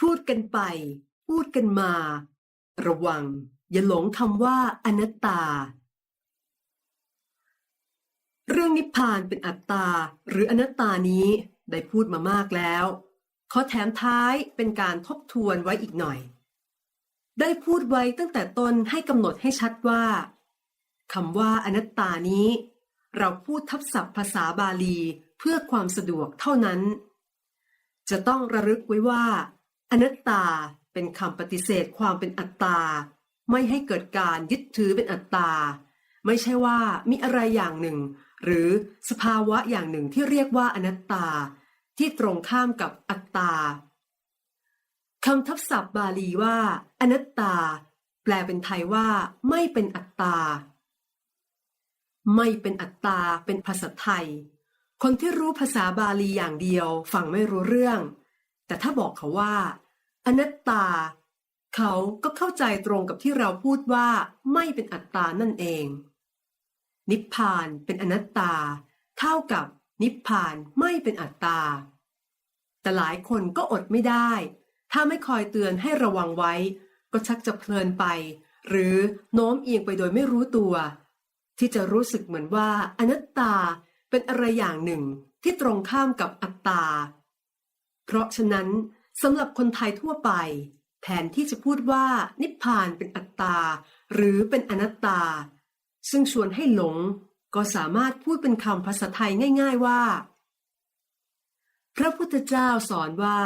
พูดกันไป พูดกันมา ระวัง อย่าหลงคำว่าอนัตตา เรื่องนิพพานเป็นอัตตา หรืออนัตตานี้ได้พูดมามากแล้ว ขอแถมท้ายเป็นการทบทวนไว้อีกหน่อย ได้พูดไว้ตั้งแต่ต้นให้กำหนดให้ชัดว่าคำว่าอนัตตานี้ เราพูดทับศัพท์ภาษาบาลีเพื่อความสะดวกเท่านั้น จะต้องระลึกไว้ว่า อนัตตาเป็นคำปฏิเสธความเป็นอัตตา ไม่ให้เกิดการยึดถือเป็นอัตตา ไม่ใช่ว่ามีอะไรอย่างหนึ่ง หรือสภาวะอย่างหนึ่งที่เรียกว่าอนัตตา ที่ตรงข้ามกับอัตตาคำทับศัพท์บาลีว่า อนัตตา แปลเป็นไทยว่า ไม่เป็นอัตตา ไม่เป็นอัตตาเป็นภาษาไทย คนที่รู้ภาษาบาลีอย่างเดียวฟังไม่รู้เรื่อง แต่ถ้าบอกเขาว่า อนัตตา เขาก็เข้าใจตรงกับที่เราพูดว่าไม่เป็นอัตตานั่นเอง นิพพานเป็นอนัตตา เท่ากับนิพพานไม่เป็นอัตตา แต่หลายคนก็อดไม่ได้ ถ้าไม่คอยเตือนให้ระวังไว้ ก็ชักจะเพลินไป หรือโน้มเอียงไปโดยไม่รู้ตัว ที่จะรู้สึกเหมือนว่าอนัตตาเป็นอะไรอย่างหนึ่งที่ตรงข้ามกับอัตตา เพราะฉะนั้นสำหรับคนไทยทั่วไป แทนที่จะพูดว่านิพพานเป็นอัตตา หรือเป็นอนัตตา ซึ่งชวนให้หลงก็สามารถพูดเป็นคำภาษาไทยง่าย ๆว่า พระพุทธเจ้าสอนว่า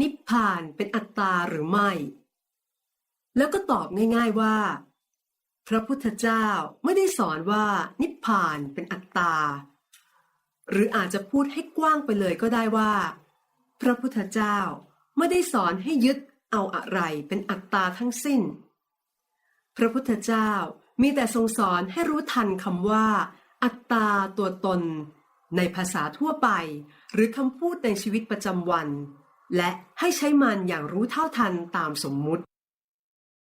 นิพพานเป็นอัตตาหรือไม่ แล้วก็ตอบง่าย ๆว่า พระพุทธเจ้าไม่ได้สอนว่านิพพานเป็นอัตตา หรืออาจจะพูดให้กว้างไปเลยก็ได้ว่า พระพุทธเจ้าไม่ได้สอนให้ยึดเอาอะไรเป็นอัตตาทั้งสิ้น พระพุทธเจ้ามีแต่ทรงสอนให้รู้ทันคำว่า อัตตาตัวตน ในภาษาทั่วไป หรือคำพูดในชีวิตประจำวัน และให้ใช้มันอย่างรู้เท่าทันตามสมมุติ